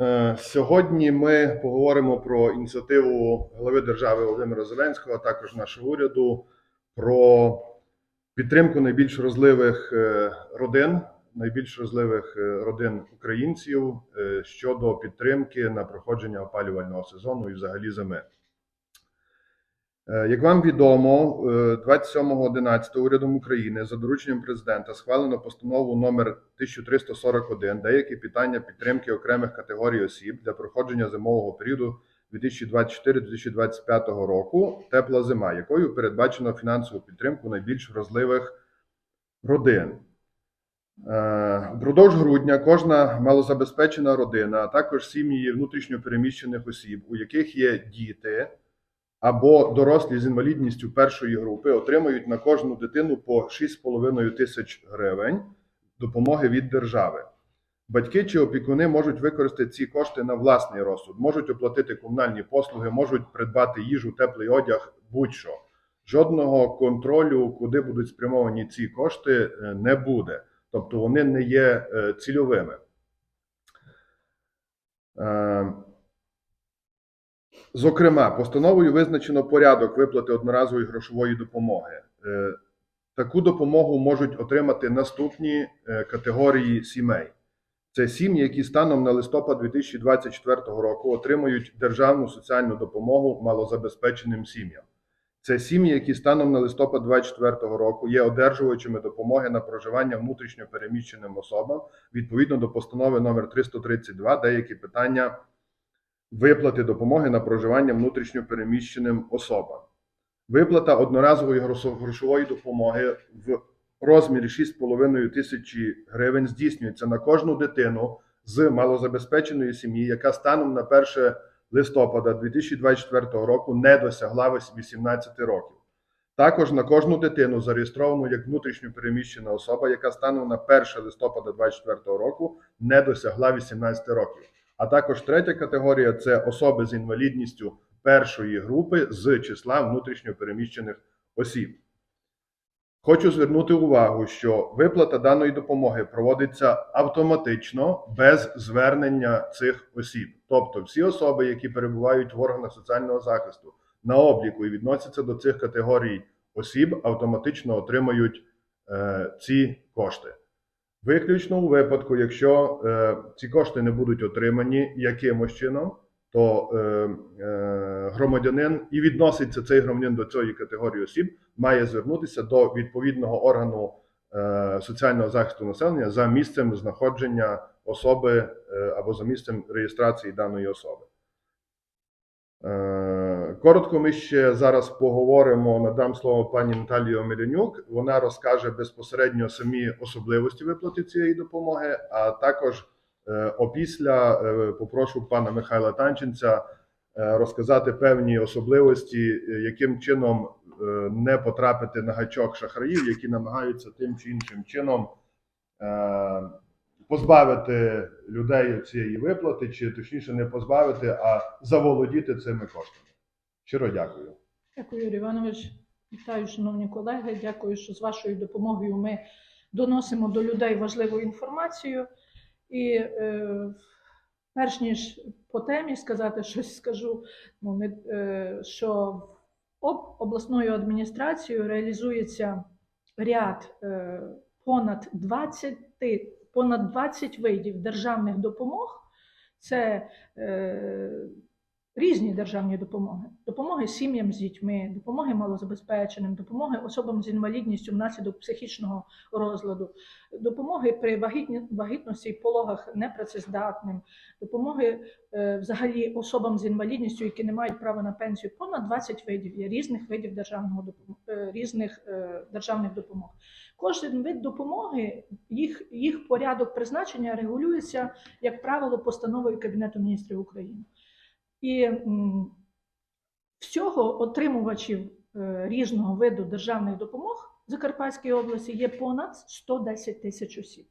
Е, Сьогодні ми поговоримо про ініціативу глави держави Володимира Зеленського, а також нашого уряду про підтримку найбільш розливих е, родин, найбільш розливих е, родин українців щодо підтримки на проходження опалювального сезону і взагалі зими. Е, Як вам відомо, е, 27.11 урядом України за дорученням президента схвалено постанову номер 1341 деякі питання підтримки окремих категорій осіб для проходження зимового періоду 2024-2025 року тепла зима, якою передбачено фінансову підтримку найбільш вразливих родин. Е, Впродовж грудня кожна малозабезпечена родина, а також сім'ї внутрішньопереміщених осіб, у яких є діти або дорослі з інвалідністю першої групи, отримають на кожну дитину по 6,5 тисяч гривень допомоги від держави. Батьки чи опікуни можуть використати ці кошти на власний розсуд, можуть оплатити комунальні послуги, можуть придбати їжу, теплий одяг, будь-що. Жодного контролю, куди будуть спрямовані ці кошти, е, не буде. Тобто вони не є е, цільовими. Зокрема, постановою визначено порядок виплати одноразової грошової допомоги. Е, Таку допомогу можуть отримати наступні е, категорії сімей. Це сім'ї, які станом на листопад 2024 року отримують державну соціальну допомогу малозабезпеченим сім'ям. Це сім'ї, які станом на листопад 2024 року є одержувачами допомоги на проживання внутрішньо переміщеним особам відповідно до постанови номер 332 деякі питання виплати допомоги на проживання внутрішньо переміщеним особам. Виплата одноразової грошової допомоги в розмірі 6,5 тисячі гривень здійснюється на кожну дитину з малозабезпеченої сім'ї, яка станом на 1 листопада 2024 року не досягла 18 років. Також на кожну дитину, зареєстровану як внутрішньо переміщена особа, яка станом на 1 листопада 2024 року не досягла 18 років. А також третя категорія це особи з інвалідністю першої групи з числа внутрішньо переміщених осіб. Хочу звернути увагу, що виплата даної допомоги проводиться автоматично без звернення цих осіб. Тобто, всі особи, які перебувають в органах соціального захисту на обліку і відносяться до цих категорій осіб, автоматично отримають е, ці кошти. Виключно у випадку, якщо е, ці кошти не будуть отримані якимось чином, то е, е, громадянин і відноситься цей громадянин до цієї категорії осіб, має звернутися до відповідного органу е, соціального захисту населення за місцем знаходження особи е, або за місцем реєстрації даної особи. Е, Коротко ми ще зараз поговоримо, надам слово пані Наталії Омелянюк. Вона розкаже безпосередньо самі особливості виплати цієї допомоги, а також е, опісля е, попрошу пана Михайла Танченця е, розказати певні особливості, яким чином не потрапити на гачок шахраїв, які намагаються тим чи іншим чином позбавити людей цієї виплати, чи точніше не позбавити, а заволодіти цими коштами. Щиро дякую. Дякую, Юрій Іванович. Вітаю, шановні колеги. Дякую, що з вашою допомогою ми доносимо до людей важливу інформацію. І е, перш ніж по темі сказати щось, скажу, ну, не, е, що об, обласною адміністрацією реалізується ряд е, понад 20, понад 20 видів державних допомог. Це е, різні державні допомоги: допомоги сім'ям з дітьми, допомоги малозабезпеченим, допомоги особам з інвалідністю внаслідок психічного розладу, допомоги при вагітності і пологах непрацездатним, допомоги е, взагалі особам з інвалідністю, які не мають права на пенсію. Понад 20 видів є різних видів державного е, різних е, державних допомог. Кожен вид допомоги, їх, їх порядок призначення регулюється, як правило, постановою Кабінету міністрів України. І всього отримувачів е, різного виду державних допомог в Закарпатській області є понад 110 тисяч осіб.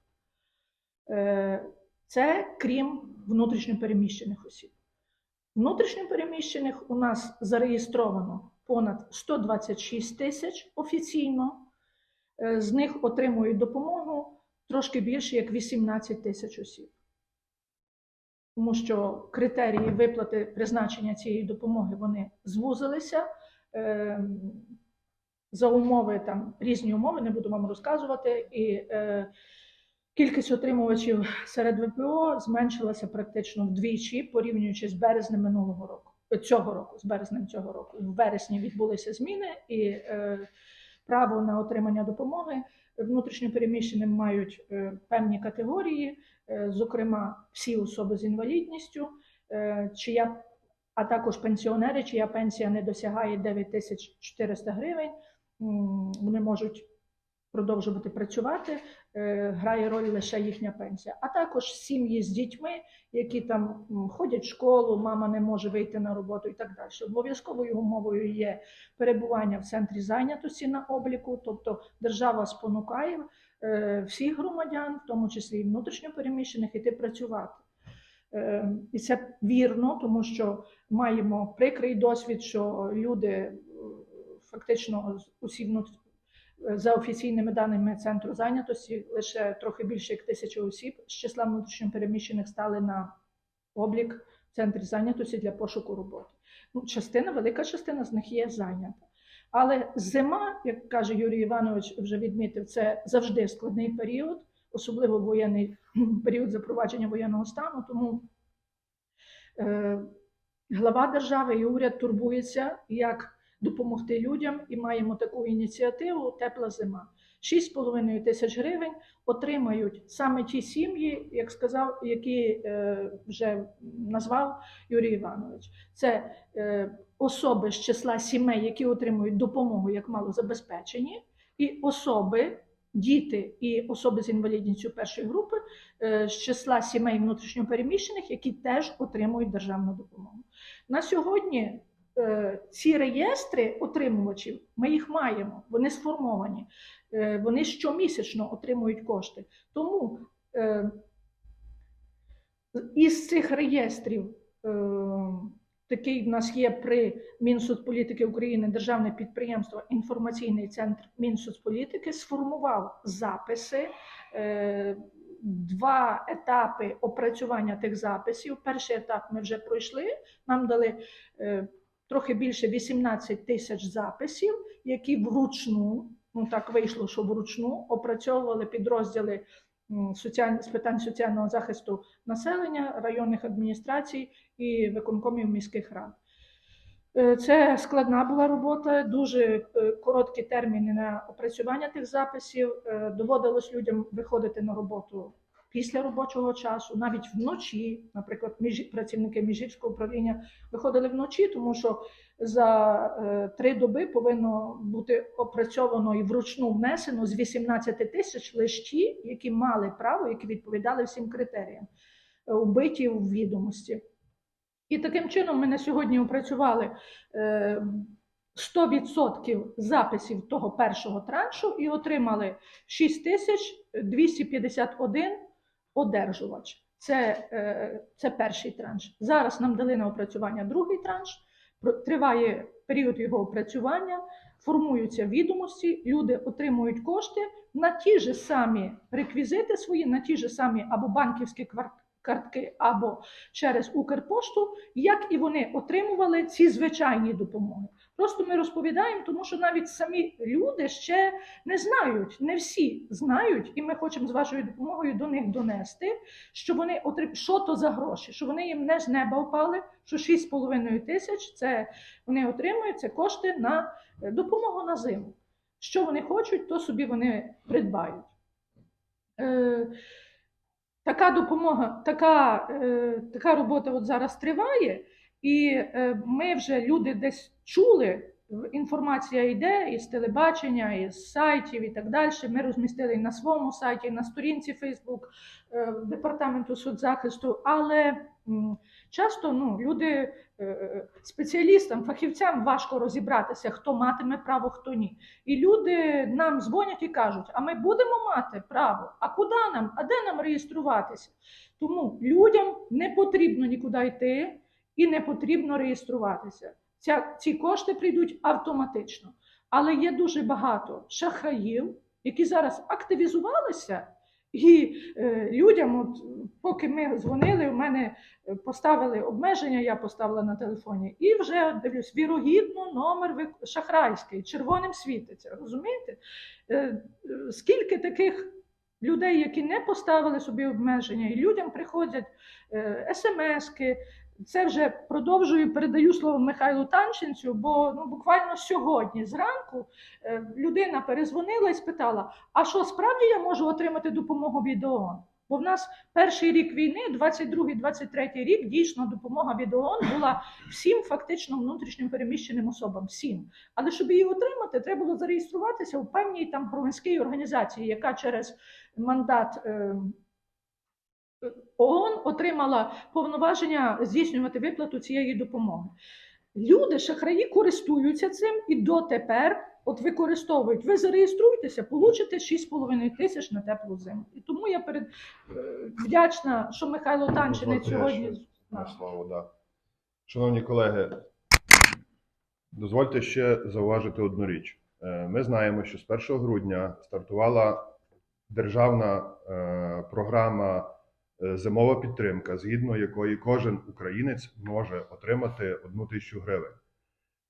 Е, Це крім внутрішньопереміщених осіб. Внутрішньопереміщених у нас зареєстровано понад 126 тисяч офіційно. Е, З них отримують допомогу трошки більше як 18 тисяч осіб. Тому що критерії виплати призначення цієї допомоги вони звузилися. Е, За умови там різні умови, не буду вам розказувати, і е, кількість отримувачів серед ВПО зменшилася практично вдвічі, порівнюючи з березнем минулого року. Цього року, з березнем цього року. В вересні відбулися зміни, і е, право на отримання допомоги внутрішньопереміщеним мають е, певні категорії, е, зокрема, всі особи з інвалідністю, е, чия, а також пенсіонери, чия пенсія не досягає 9400 гривень. Вони можуть продовжувати працювати, е, грає роль лише їхня пенсія. А також сім'ї з дітьми, які там ходять в школу, мама не може вийти на роботу і так далі. Обов'язковою умовою є перебування в центрі зайнятості на обліку, тобто держава спонукає е, всіх громадян, в тому числі і внутрішньопереміщених, іти працювати. Е, І це вірно, тому що маємо прикрий досвід, що люди фактично усі за офіційними даними центру зайнятості, лише трохи більше як тисяча осіб з числа внутрішньопереміщених стали на облік в центрі зайнятості для пошуку роботи. Ну, частина, велика частина з них є зайнята. Але зима, як каже Юрій Іванович, вже відмітив, це завжди складний період, особливо воєнний період запровадження воєнного стану. Тому е, глава держави і уряд турбується, як допомогти людям, і маємо таку ініціативу Тепла зима. 6,5 тисяч гривень отримають саме ті сім'ї, як сказав, які е, вже назвав Юрій Іванович. Це е, особи з числа сімей, які отримують допомогу як малозабезпечені, і особи, діти і особи з інвалідністю першої групи е, з числа сімей внутрішньопереміщених, які теж отримують державну допомогу. На сьогодні ці реєстри отримувачів, ми їх маємо, вони сформовані, е, вони щомісячно отримують кошти. Тому е, із цих реєстрів е, такий в нас є при Мінсоцполітики України державне підприємство Інформаційний центр Мінсоцполітики сформував записи. е, Два етапи опрацювання тих записів. Перший етап ми вже пройшли. Нам дали е, трохи більше 18 тисяч записів, які вручну, ну так вийшло, що вручну опрацьовували підрозділи з питань соціального захисту населення, районних адміністрацій і виконкомів міських рад. Е, Це складна була робота, дуже е, короткі терміни на опрацювання тих записів. Е, Доводилось людям виходити на роботу після робочого часу, навіть вночі. Наприклад, між... працівники міжгірського управління виходили вночі, тому що за е, три доби повинно бути опрацьовано і вручну внесено з 18 тисяч лише ті, які мали право, які відповідали всім критеріям, е, вбиті у відомості. І таким чином ми на сьогодні опрацювали е, 100% записів того першого траншу і отримали 6251 одержувач. Це, е, це перший транш. Зараз нам дали на опрацювання другий транш. Триває період його опрацювання, формуються відомості, люди отримують кошти на ті ж самі реквізити свої, на ті ж самі або банківські квар- картки, або через Укрпошту, як і вони отримували ці звичайні допомоги. Просто ми розповідаємо, тому що навіть самі люди ще не знають, не всі знають, і ми хочемо з вашою допомогою до них донести, що вони отрим... що то за гроші, що вони їм не з неба впали, що 6,5 тисяч це вони отримують це кошти на е, допомогу на зиму. Що вони хочуть, то собі вони придбають. Е, така допомога, така, е, така робота от зараз триває, і е, ми вже люди десь чули. Інформація йде із телебачення, із сайтів і так далі. Ми розмістили і на своєму сайті, на сторінці е, департаменту соцзахисту. Але часто ну, люди е, спеціалістам, фахівцям важко розібратися, хто матиме право, хто ні. І люди нам дзвонять і кажуть: а ми будемо мати право? А куди нам? А де нам реєструватися? Тому людям не потрібно нікуди йти і не потрібно реєструватися. Ця, ці кошти прийдуть автоматично. Але є дуже багато шахраїв, які зараз активізувалися І е, людям, от, поки ми дзвонили, у мене е, поставили обмеження, я поставила на телефоні, і вже дивлюсь, вірогідно, номер шахрайський, червоним світиться. Розумієте? Е, е, Скільки таких людей, які не поставили собі обмеження, і людям приходять е, смски. Це вже продовжую, передаю слово Михайлу Танченцю, бо ну, буквально сьогодні зранку е, людина перезвонила і спитала: а що справді я можу отримати допомогу від ООН? Бо в нас перший рік війни, 22-23 рік, дійсно допомога від ООН була всім фактично внутрішньо переміщеним особам. Всім. Але щоб її отримати, треба було зареєструватися у певній там громадській організації, яка через мандат. е, ООН отримала повноваження здійснювати виплату цієї допомоги. Люди, шахраї, користуються цим і дотепер от використовують. Ви зареєструєтеся, получите 6,5 тисяч на теплу зиму. І тому я перед е, вдячна, що Михайло Танчинець сьогодні. слово, да. Шановні колеги, дозвольте ще зауважити одну річ. Е, Ми знаємо, що з 1 грудня стартувала державна е, програма зимова підтримка, згідно якої кожен українець може отримати одну тисячу гривень.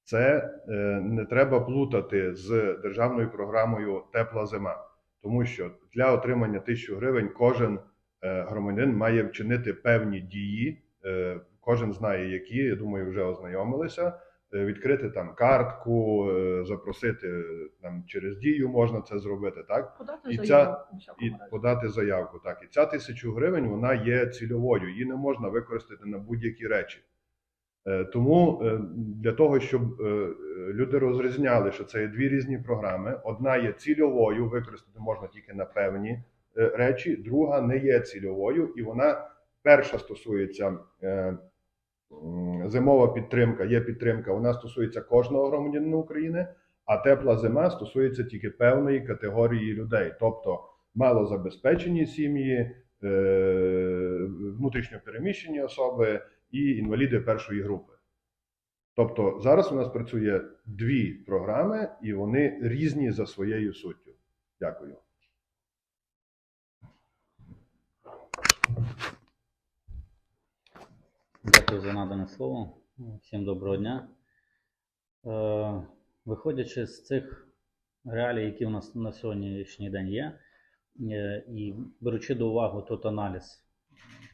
Це е, не треба плутати з державною програмою Тепла зима, тому що для отримання тисячу гривень кожен е, громадянин має вчинити певні дії. е, Кожен знає, які, я думаю, вже ознайомилися. Відкрити там картку, запросити там через дію можна це зробити, так? Подати І ця- заяву у і разі. подати заявку. Так, і ця тисячу гривень вона є цільовою, її не можна використати на будь-які речі. Е, Тому е, для того, щоб е, люди розрізняли, що це є дві різні програми: одна є цільовою, використати можна тільки на певні речі, друга не є цільовою, і вона перша стосується зимова підтримка, є підтримка, вона стосується кожного громадянина України, а тепла зима стосується тільки певної категорії людей, тобто малозабезпечені сім'ї, е, внутрішньо переміщені особи і інваліди першої групи. Тобто зараз у нас працює дві програми, і вони різні за своєю суттю. Дякую. Дякую за надане слово. Всім доброго дня. Е, Виходячи з цих реалій, які у нас на сьогоднішній день є, е, і беручи до уваги тот аналіз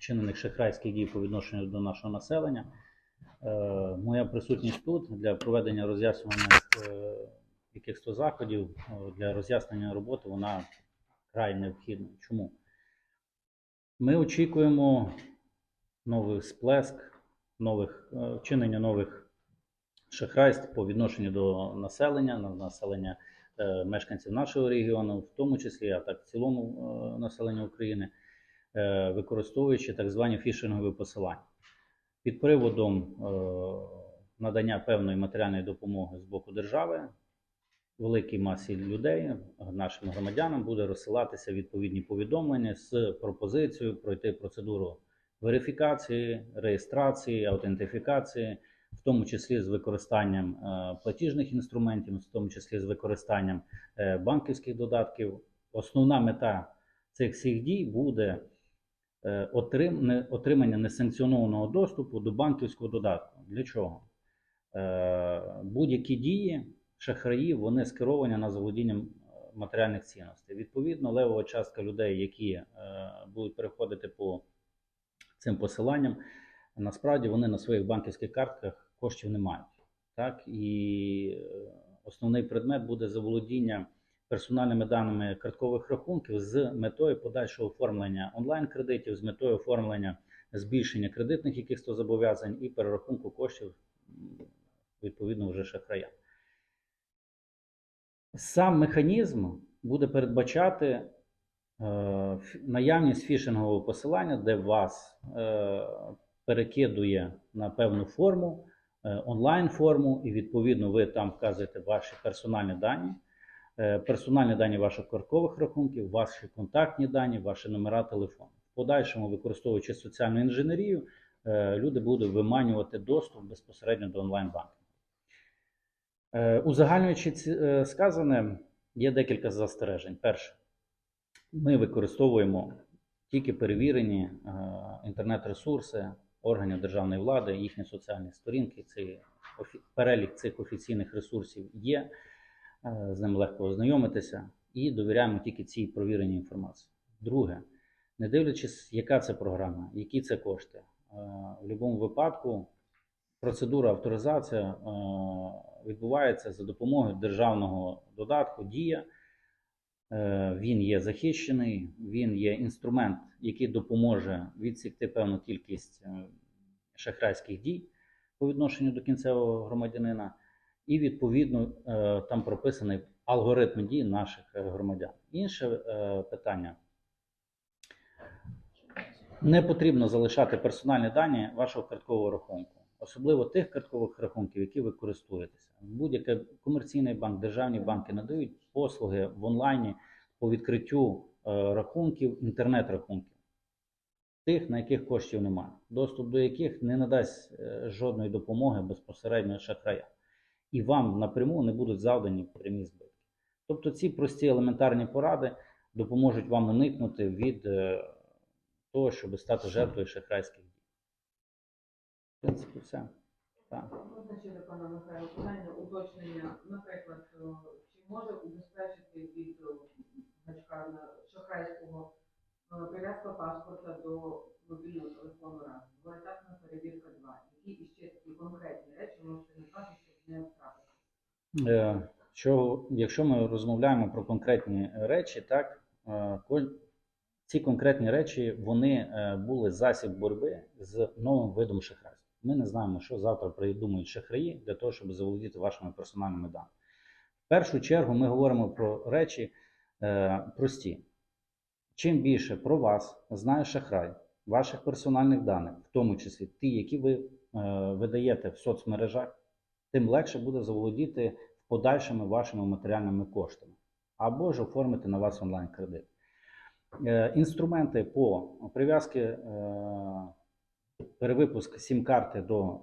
вчинених шахрайських дій по відношенню до нашого населення, е, моя присутність тут для проведення роз'яснювання е, якихось заходів е, для роз'яснення роботи, вона край необхідна. Чому? Ми очікуємо новий сплеск, нових вчинення нових шахрайств по відношенню до населення, населення мешканців нашого регіону, в тому числі, а так в цілому населення України, використовуючи так звані фішингові посилання. Під приводом е, надання певної матеріальної допомоги з боку держави великій масі людей, нашим громадянам, буде розсилатися відповідні повідомлення з пропозицією пройти процедуру верифікації, реєстрації, аутентифікації, в тому числі з використанням е, платіжних інструментів, в тому числі з використанням е, банківських додатків. Основна мета цих всіх дій буде е, отримання несанкціонованого доступу до банківського додатку. Для чого? Е, Будь-які дії шахраїв вони скеровані на заволодіння е, матеріальних цінностей. Відповідно, левова частка людей, які е, будуть переходити по цим посиланням, насправді вони на своїх банківських картках коштів не мають. Так? І е, основний предмет буде заволодіння персональними даними карткових рахунків з метою подальшого оформлення онлайн-кредитів, з метою оформлення збільшення кредитних якихось зобов'язань і перерахунку коштів відповідно вже шахраям. Сам механізм буде передбачати е, наявність фішингового посилання, де вас е, перекидує на певну форму, е, онлайн-форму, і відповідно ви там вказуєте ваші персональні дані, персональні дані ваших карткових рахунків, ваші контактні дані, ваші номера телефону. В подальшому, використовуючи соціальну інженерію, е, люди будуть виманювати доступ безпосередньо до онлайн-банкінгу. Е, Узагальнюючи е, сказане, є декілька застережень. Перше, Ми використовуємо тільки перевірені е, інтернет-ресурси органів державної влади, їхні соціальні сторінки. Перелік цих офіційних ресурсів є. Е, З ним легко ознайомитися і довіряємо тільки цій провіреній інформації. Друге, не дивлячись, яка це програма, які це кошти. е, В будь-якому випадку процедура авторизація е, відбувається за допомогою державного додатку Дія. Він є захищений, він є інструмент, який допоможе відсікти певну кількість шахрайських дій по відношенню до кінцевого громадянина, і відповідно е, там прописаний алгоритм дій наших е, громадян. Інше е, питання. Не потрібно залишати персональні дані вашого карткового рахунку, особливо тих карткових рахунків, які ви користуєтеся. Будь-який комерційний банк, державні банки надають послуги в онлайні по відкриттю рахунків, інтернет-рахунків, тих, на яких коштів немає, доступ до яких не надасть жодної допомоги безпосередньо шахрая. І вам напряму не будуть завдані прямі збитки. Тобто ці прості елементарні поради допоможуть вам уникнути від е, того, щоб стати жертвою шахрайських дій. В принципі, все. Так. Можна ще до пана Михайла питання, уточнення, наприклад, е, чи може убезпечити від е, гачка шахрайського прив'язка паспорта до мобільного телефону раз, двоетапна перевірка два. Які іще такі конкретні речі можете назвати, щоб не втратити? Е, Що, якщо ми розмовляємо про конкретні речі, так е, ці конкретні речі вони е, були засіб боротьби з новим видом шахрайства. Ми не знаємо, що завтра придумають шахраї для того, щоб заволодіти вашими персональними даними. В першу чергу ми говоримо про речі е, прості. Чим більше про вас знає шахрай, ваших персональних даних, в тому числі ті, які ви е, видаєте в соцмережах, тим легше буде заволодіти подальшими вашими матеріальними коштами або ж оформити на вас онлайн-кредит. Е, Інструменти по прив'язки е, перевипуск сім-карти до е,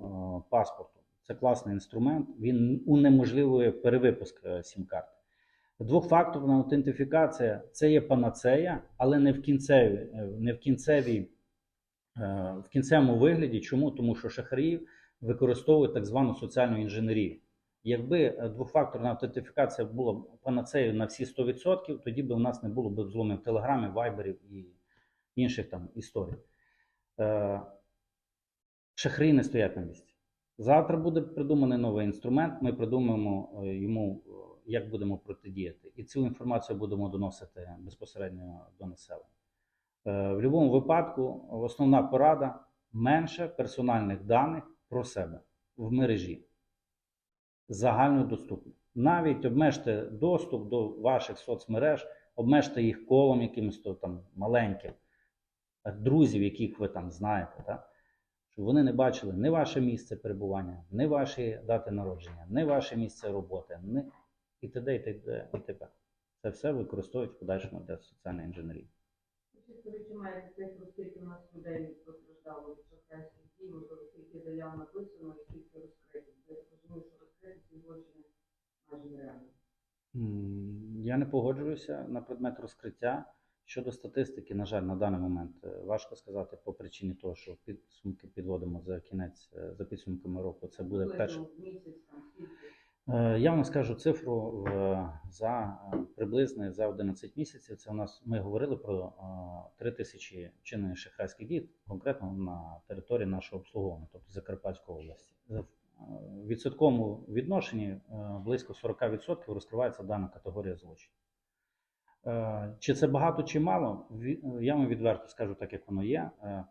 паспорту це класний інструмент. Він унеможливує перевипуск сім-карти. Двохфакторна аутентифікація це є панацея, але не в кінцевій, е, не в кінцевій в кінцевому вигляді. Чому? Тому що шахраї використовують так звану соціальну інженерію. Якби е, двохфакторна аутентифікація була б панацеєю на всі 100%, тоді б у нас не було б взломів телеграмів, вайберів і інших там історій. Е, Шахраї не стоять на місці. Завтра буде придуманий новий інструмент. Ми придумаємо е, йому, як будемо протидіяти. І цю інформацію будемо доносити безпосередньо до населення. В будь-якому випадку, основна порада менше персональних даних про себе в мережі. Загально доступно. Навіть обмежте доступ до ваших соцмереж, обмежте їх колом якимось то там маленьким, е, друзів, яких ви там знаєте. Так? Щоб вони не бачили ні ваше місце перебування, ні ваші дати народження, ні ваше місце роботи, ні і т.д. і т.д. і т.п. Це все використовують в подальшому для соціальної інженерії. Чи маєте цифру, скільки у нас людей постраждало від шахрайських про можливо, заяв написано і скільки розкрито. Я розумію, що розкрити ці злочини майже нереально. Я не погоджуюся на предмет розкриття. Щодо статистики, на жаль, на даний момент е, важко сказати по причині того, що підсумки підводимо за кінець е, за підсумками року. Це буде перше. Місяць там Я вам скажу цифру за е, приблизно за 11 місяців. Це у нас ми говорили про 3 тисячі вчинених шахрайських дій, конкретно на території нашого обслуговування, тобто Закарпатської області. Е, В відсотковому відношенні е, близько 40% розкривається дана категорія злочинів. Е, Чи це багато, чи мало? Е, Я вам відверто скажу так, як воно є. Е,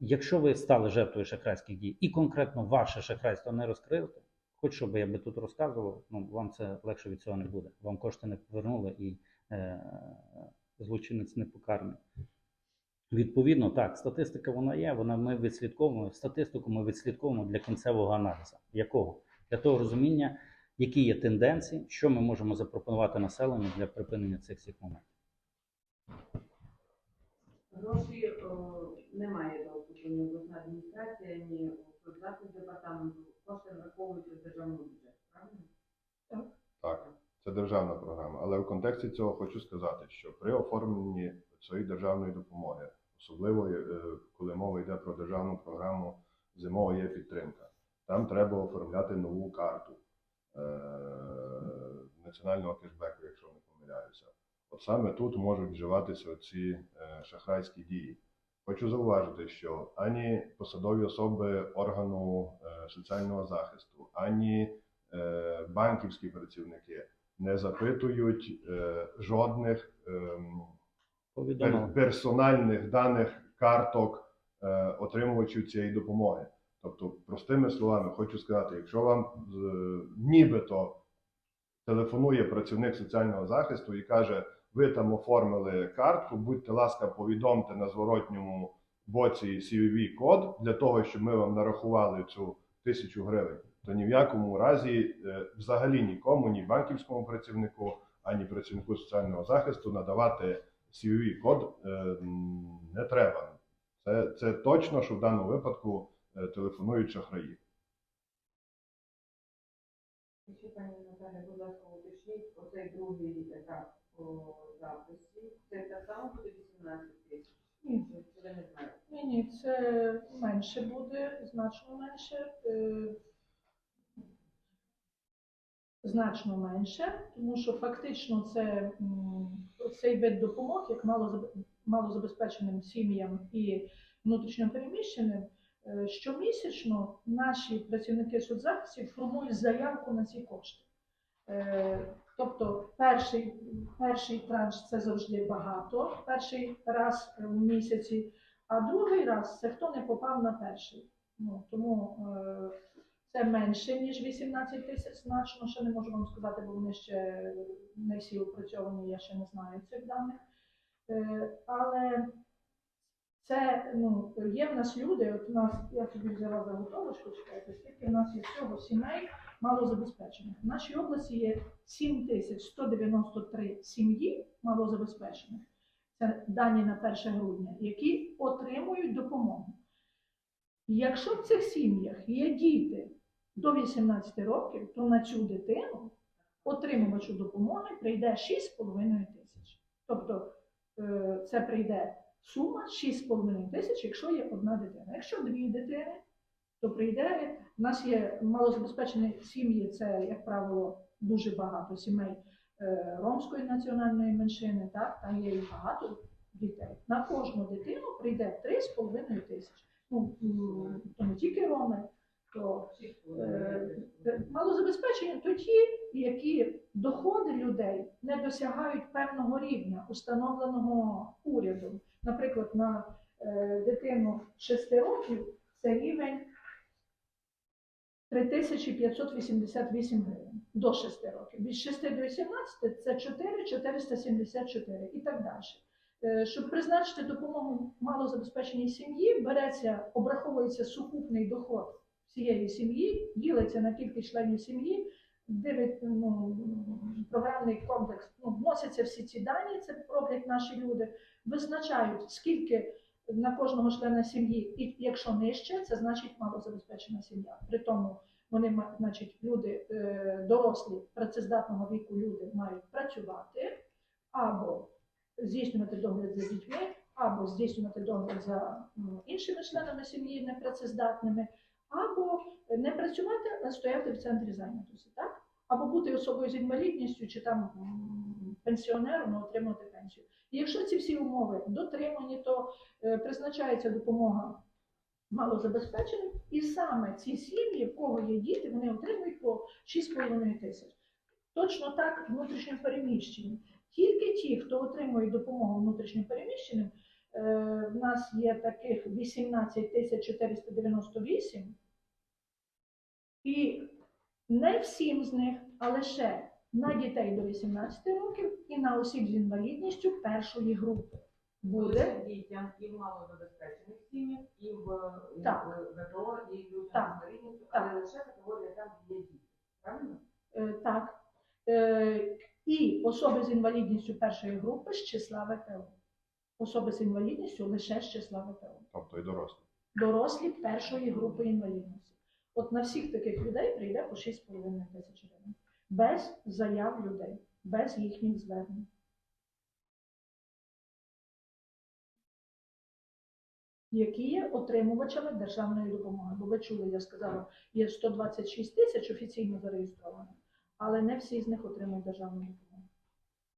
Якщо ви стали жертвою шахрайських дій і конкретно ваше шахрайство не розкрите, хоч що би я би тут розказував, ну вам це легше від цього не буде. Вам кошти не повернули і е, злочинець не покараний. Відповідно, так, статистика вона є, вона ми відслідковуємо. Статистику ми відслідковуємо для кінцевого аналізу. Якого? Для того розуміння, які є тенденції, що ми можемо запропонувати населенню для припинення цих всіх моментів. Гроші о, немає доступу ні обласна адміністрація, ні соцзахист департаменту. Кошти враховуються в державний бюджет, правильно? Так. Це державна програма. Але в контексті цього хочу сказати, що при оформленні цієї державної допомоги, особливо е, коли мова йде про державну програму зимова є підтримка, там треба оформляти нову карту е, національного кешбеку, якщо не помиляюся. От саме тут можуть вживатися ці е, шахрайські дії. Хочу зауважити, що ані посадові особи органу е, соціального захисту, ані е, банківські працівники не запитують е, жодних ем, персональних даних карток отримувачів цієї допомоги. Тобто, простими словами, хочу сказати, якщо вам нібито телефонує працівник соціального захисту і каже, ви там оформили картку, будьте ласка, повідомте на зворотньому боці CVV код для того, щоб ми вам нарахували цю тисячу гривень, то ні в якому разі е, взагалі нікому, ні банківському працівнику, ані працівнику соціального захисту надавати CVV код е, не треба. Це, це точно, що в даному випадку е, телефонують шахраї. Пані Наталя, будь ласка, уточніть, оцей другий етап це так само буде 18 тисяч? Ні. Ви не знаєте? Ні, ні, це менше буде, значно менше. е, Значно менше, тому що фактично це м, цей вид допомог, як мало малозабезпеченим сім'ям і внутрішньопереміщеним, е, щомісячно наші працівники соцзахистів формують заявку на ці кошти. Е, Тобто перший, перший транш це завжди багато, перший раз в місяці, а другий раз це хто не попав на перший. Ну, тому е, це менше, ніж 18 тисяч значно. Ще не можу вам сказати, бо вони ще не всі опрацьовані, я ще не знаю цих даних. Е, але це ну, є в нас люди, от у нас, я собі взяла заготовочку, чекайте, скільки в нас є всього сімей малозабезпечених. В нашій області є 7193 сім'ї малозабезпечених. Це дані на 1 грудня, які отримують допомогу. Якщо в цих сім'ях є діти до 18 років, то на цю дитину отримувачу допомоги прийде 6,5 тисяч. Тобто е, це прийде сума 6,5 тисяч, якщо є одна дитина. Якщо дві дитини, то прийде. У нас є малозабезпечені сім'ї, це, як правило, дуже багато сімей е, ромської національної меншини, так, там є і багато дітей. На кожну дитину прийде 3,5 тисячі. Ну, то не тільки роми, то Всі Е, малозабезпечені то ті, які доходи людей не досягають певного рівня, установленого урядом. Наприклад, на е, дитину 6 років це рівень 3588 гривень до 6 років. Від 6 до 18 це 4 474 і так далі. Е, Щоб призначити допомогу малозабезпеченій сім'ї, береться, обраховується сукупний доход всієї сім'ї, ділиться на кількість членів сім'ї, дивить ну, програмний комплекс, ну, вносяться всі ці дані, це роблять наші люди, визначають, скільки на кожного члена сім'ї, і якщо нижче, це значить малозабезпечена сім'я. При тому вони значить, люди е, дорослі працездатного віку люди мають працювати або здійснювати догляд за дітьми, або здійснювати догляд за іншими членами сім'ї непрацездатними, або не працювати, а стояти в центрі зайнятості, так? Або бути особою з інвалідністю чи там пенсіонером, і отримати пенсію. Якщо ці всі умови дотримані, то е, призначається допомога малозабезпеченим, і саме ці сім'ї, в кого є діти, вони отримують по 6,5 тисяч. Точно так внутрішньо переміщені. Тільки ті, хто отримує допомогу внутрішньо переміщеним, е, в нас є таких 18 498, і не всім з них, а лише на дітей до 18 років і на осіб з інвалідністю першої групи. Буде дітям і в малозабезпечених сім'ях, і в і Так. в ВПО, і людям з інвалідністю, але лише категорія там, є діти. Правильно? Е, Так. Е, І особи з інвалідністю першої групи з числа ВПО. Особи з інвалідністю лише з числа ВПО. Тобто і дорослі. Дорослі першої групи інвалідності. От на всіх таких людей прийде по 6,5 тисяч гривень. Без заяв людей, без їхніх звернень. Які є отримувачами державної допомоги. Бо ви чули, я сказала, є 126 тисяч офіційно зареєстрованих, але не всі з них отримують державну допомогу.